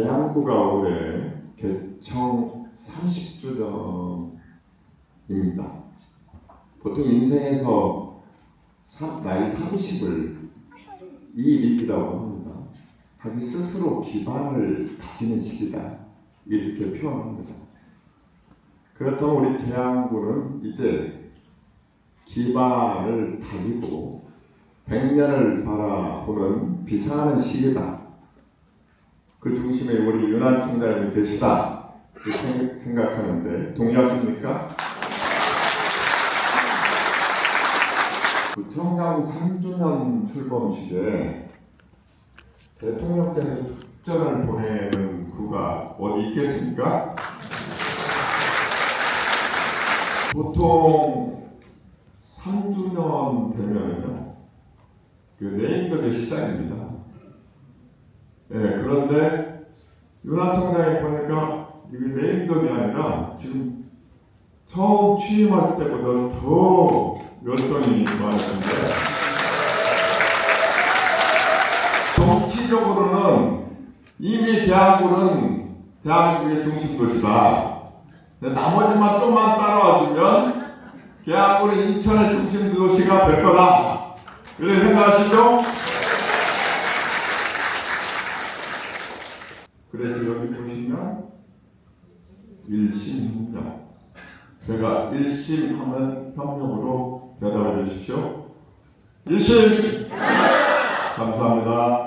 계양구가 올해 개청 30주년입니다. 보통 인생에서 사- 나이 30을 이 일이라고 합니다. 자기 스스로 기반을 다지는 시기다. 이렇게 표현합니다. 그렇다면 우리 계양구는 이제 기반을 다지고 100년을 바라보는 비상하는 시기다. 그 중심에 우리 총장님이 계시다. 생- 생각하는데 동의하십니까? 부청장 3주년 출범식에 대통령께서 축전을 보내는 구가 어디 있겠습니까? 보통 3주년 되면요, 그 네임덕의 시작입니다. 예, 그런데 총장이 보니까 이게 네임덕이 아니라 지금 처음 취임할 때보다 더 열정이 많으신데 정치적으로는 이미 대한민국은 대한민국의 중심 도시다. 나머지만 좀만 따라와주면 대한민국은 인천의 중심 도시가 될 거다. 그렇게 생각하시죠? 그래서 여기 보시면 일심협력. 제가 일심 하면 협력으로 대답해 주십시오. 일심! 감사합니다.